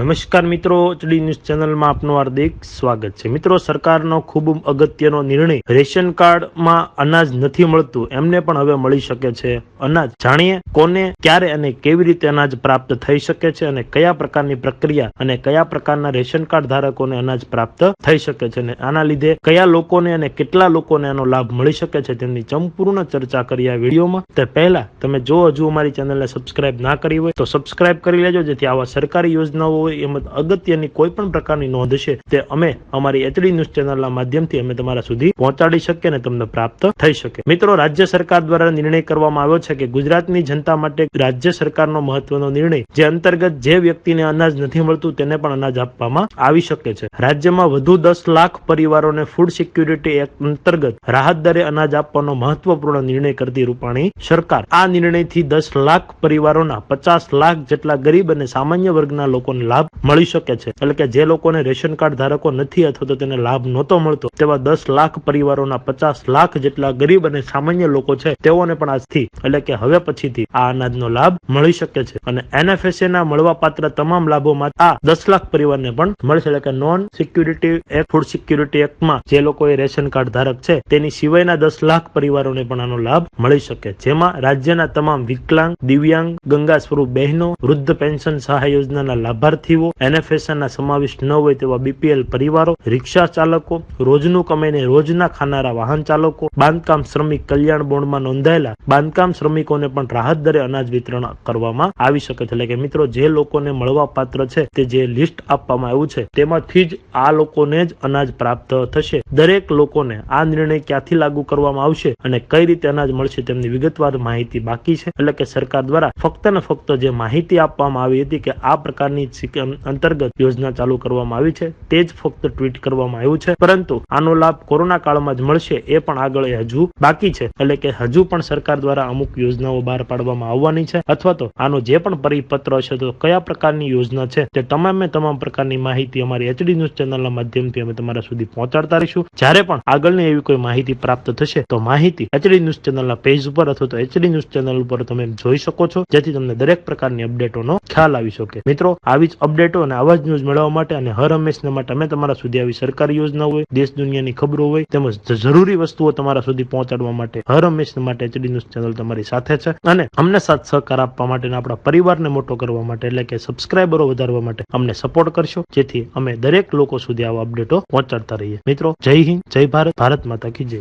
નમસ્કાર મિત્રો HD news ચેનલમાં આપનું હાર્દિક સ્વાગત છે. મિત્રો, સરકારનો ખૂબ અગત્યનો નિર્ણય રેશન કાર્ડમાં અનાજ નથી મળતું. એમને પણ હવે મળી શકે છે અનાજ. જાણીએ કોને, ક્યારે અને કેવી રીતે અનાજ પ્રાપ્ત થઈ શકે છે અને કયા પ્રકારની પ્રક્રિયા અને કયા પ્રકારના રેશન કાર્ડ ધારકોને અનાજ પ્રાપ્ત થઈ શકે છે અને આના લીધે કયા લોકોને અને કેટલા લોકોને આનો લાભ મળી શકે છે તેમની સંપૂર્ણ ચર્ચા કરી આ વિડીયોમાં. તે પહેલા તમે જો હજુ અમારી ચેનલને સબસ્ક્રાઇબ ના કરી હોય તો સબસ્ક્રાઇબ કરી લેજો, જેથી આવા સરકારી યોજનાઓ હોય એમ અગત્યની કોઈ પણ પ્રકારની નોંધ છે તે અમે અમારી એચડી ન્યૂઝ ચેનલના માધ્યમથી અમે તમારા સુધી પહોંચાડી શકીએ અને તમને પ્રાપ્ત થઈ શકે. મિત્રો, રાજ્ય સરકાર દ્વારા નિર્ણય કરવામાં આવ્યો છે કે ગુજરાતની જનતા માટે રાજ્ય સરકારનો મહત્વનો નિર્ણય જે અંતર્ગત જે વ્યક્તિને અનાજ નથી મળતું તેને પણ અનાજ આપવામાં આવી શકે છે. રાજ્યમાં વધુ દસ લાખ પરિવારોને ફૂડ સિક્યુરિટી એક્ટ અંતર્ગત રાહત દરે અનાજ આપવાનો મહત્વપૂર્ણ નિર્ણય કરતી રૂપાણી સરકાર. આ નિર્ણયથી દસ લાખ પરિવારોના પચાસ લાખ જેટલા ગરીબ અને સામાન્ય વર્ગના લોકોને લાભ મળી શકે છે. એટલે કે જે લોકોને રેશન કાર્ડ ધારકો નથી અથવા તો તેને લાભ નહોતો મળતો, તેવા દસ લાખ પરિવારોના પચાસ લાખ જેટલા ગરીબ અને સામાન્ય લોકો છે, તેઓને પણ આજથી, એટલે કે હવે પછીથી, આ અનાજનો લાભ મળી શકે છે. અને એનએફએસએ ના મળવાપાત્ર તમામ લાભોમાં આ દસ લાખ પરિવારને પણ મળશે. એટલે કે non security act food security એક્ટમાં જે લોકો રેશન કાર્ડ ધારક છે, તેની સિવાયના દસ લાખ પરિવારોને પણ આનો લાભ મળી શકે. જેમાં રાજ્યના તમામ વિકલાંગ, દિવ્યાંગ, ગંગા સ્વરૂપ બહેનો, વૃદ્ધ પેન્શન સહાય યોજનાના લાભાર્થીઓ એનએફએસએ ના સમાવિષ્ટ ન હોય તેવા બીપીએલ પરિવારો, રિક્ષા ચાલકો, રોજનું કમાઈને રોજના ખાનારા વાહન ચાલકો, બાંધકામ શ્રમિક કલ્યાણ બોર્ડમાં નોંધાયેલા બાંધકામ શ્રમિકોને પણ રાહત દરે અનાજ વિતરણ કરવામાં આવી શકે છે. એટલે કે મિત્રો, જે લોકોને મળવા પાત્ર છે તે જે લિસ્ટ આપવામાં આવ્યું છે તેમાંથી જ આ લોકોને જ અનાજ પ્રાપ્ત થશે. દરેક લોકોને આ નિર્ણય ક્યાંથી લાગુ કરવામાં આવશે અને કઈ રીતે અનાજ મળશે તેમની વિગતવાર માહિતી બાકી છે. એટલે કે સરકાર દ્વારા ફક્ત ને ફક્ત જે માહિતી આપવામાં આવી હતી કે આ પ્રકારની સિક- અંતર્ગત યોજના ચાલુ કરવામાં આવી છે. તે જ ફક્ત ટ્વીટ કરવામાં આવ્યું છે. પરંતુ આનો લાભ કોરોના કાળમાં જ મળશે એ પણ આગળ હજુ બાકી છે. એટલે કે હજુ પણ સરકાર દ્વારા અમુક યોજનાઓ બહાર પાડવામાં આવવાની છે. અથવા તો આનો જે પણ પરિપત્ર છે તો કયા પ્રકારની યોજના છે તે તમામે તમામ પ્રકારની માહિતી અમારી એચડી ન્યૂઝ ચેનલના માધ્યમથી અમે તમારા સુધી પહોંચાડતા રહીશું. જ્યારે પણ આગળની એવી કોઈ માહિતી પ્રાપ્ત થશે તો માહિતી એચડી ન્યૂઝ ચેનલના પેજ ઉપર અથવા તો એચડી ન્યૂઝ ચેનલ ઉપર તમે જોઈ શકો છો. જેથી તમને દરેક પ્રકારની અપડેટોનો ખ્યાલ આવી શકે. મિત્રો, આવી જ અપડેટો અને આવા જ ન્યૂઝ મેળવવા માટે અને હર હંમેશના માટે અમે તમારા સુધી આવી સરકારી યોજના હોય, દેશ દુનિયાની ખબરો હોય, તેમજ જરૂરી વસ્તુઓ તમારા સુધી પહોંચાડવા માટે હર હંમેશના માટે એચડી ન્યૂઝ ચેનલ તમારી સાથે છે. અને અમને સાથ સહકાર આપવા માટે આપણા પરિવારને મોટો કરવા માટે, એટલે કે સબસ્ક્રાઇબરો વધારવા માટે અમને સપોર્ટ કરશો, જેથી અમે દરેક લોકો સુધી આવા અપડેટો પહોંચાડતા રહીએ. મિત્રો, જય હિન્દ, જય ભારત ભારત માતા કી જય.